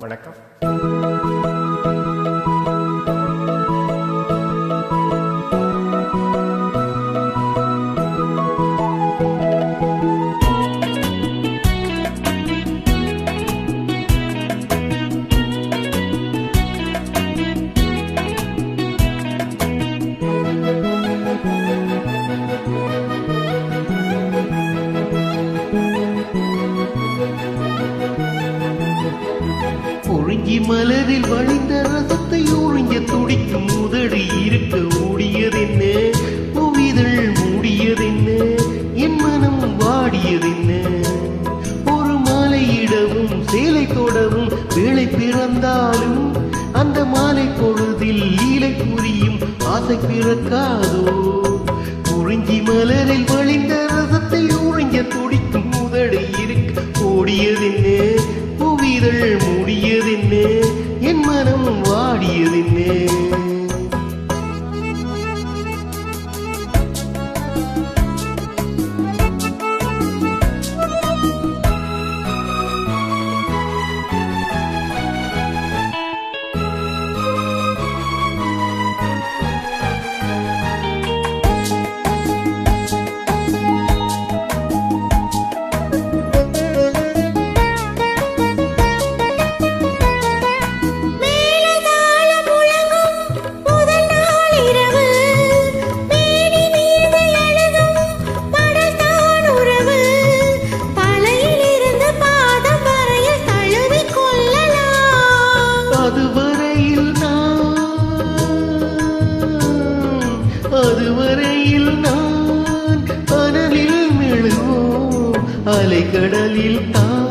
வணக்கம் மலரில் வழிந்த ரசத்தை உறிஞ்ச துடிக்கும் முதடி இருக்க ஓடியதென்ன புவிதழ் மூடியதென்ன? என் மனம் வாடியதென்ன? ஒரு மாலையிடவும் சேலை தொடவும் வேலை பிறந்தாலும் அந்த மாலை பொழுதில் லீலை புரியும் ஆசை பிறக்காதோ? குறிஞ்சி மலரில் வழிந்த ரசத்தை உறிஞ்ச துடிக்கும் முதடி இருக்க ஓடியதென்ன அதுவரையில் நான் கனவில் மெழுவோம் அலைக்கடலில் தான்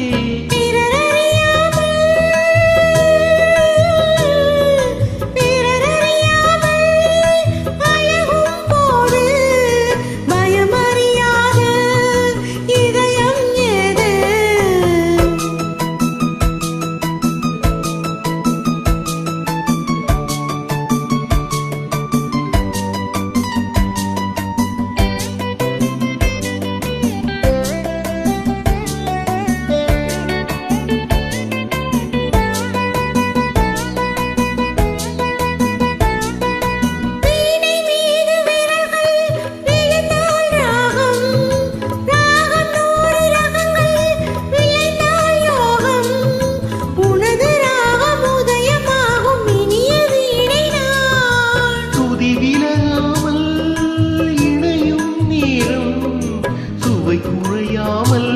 குறையாமல்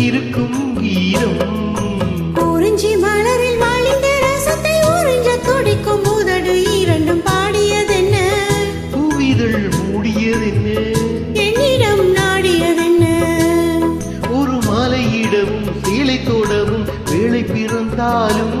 இருக்கும் கீரம் குறிஞ்சி மலரில் மலிந்த ரசத்தை உறிஞ்ச துடிக்கும் உதடு இரண்டும் பாடியதென்ன? புவிதழ் மூடியதென்ன? என்னிடம் நாடியதென்ன? ஒரு மாலையிடவும் சேலை தோடவும் வேலை பிறந்தாலும்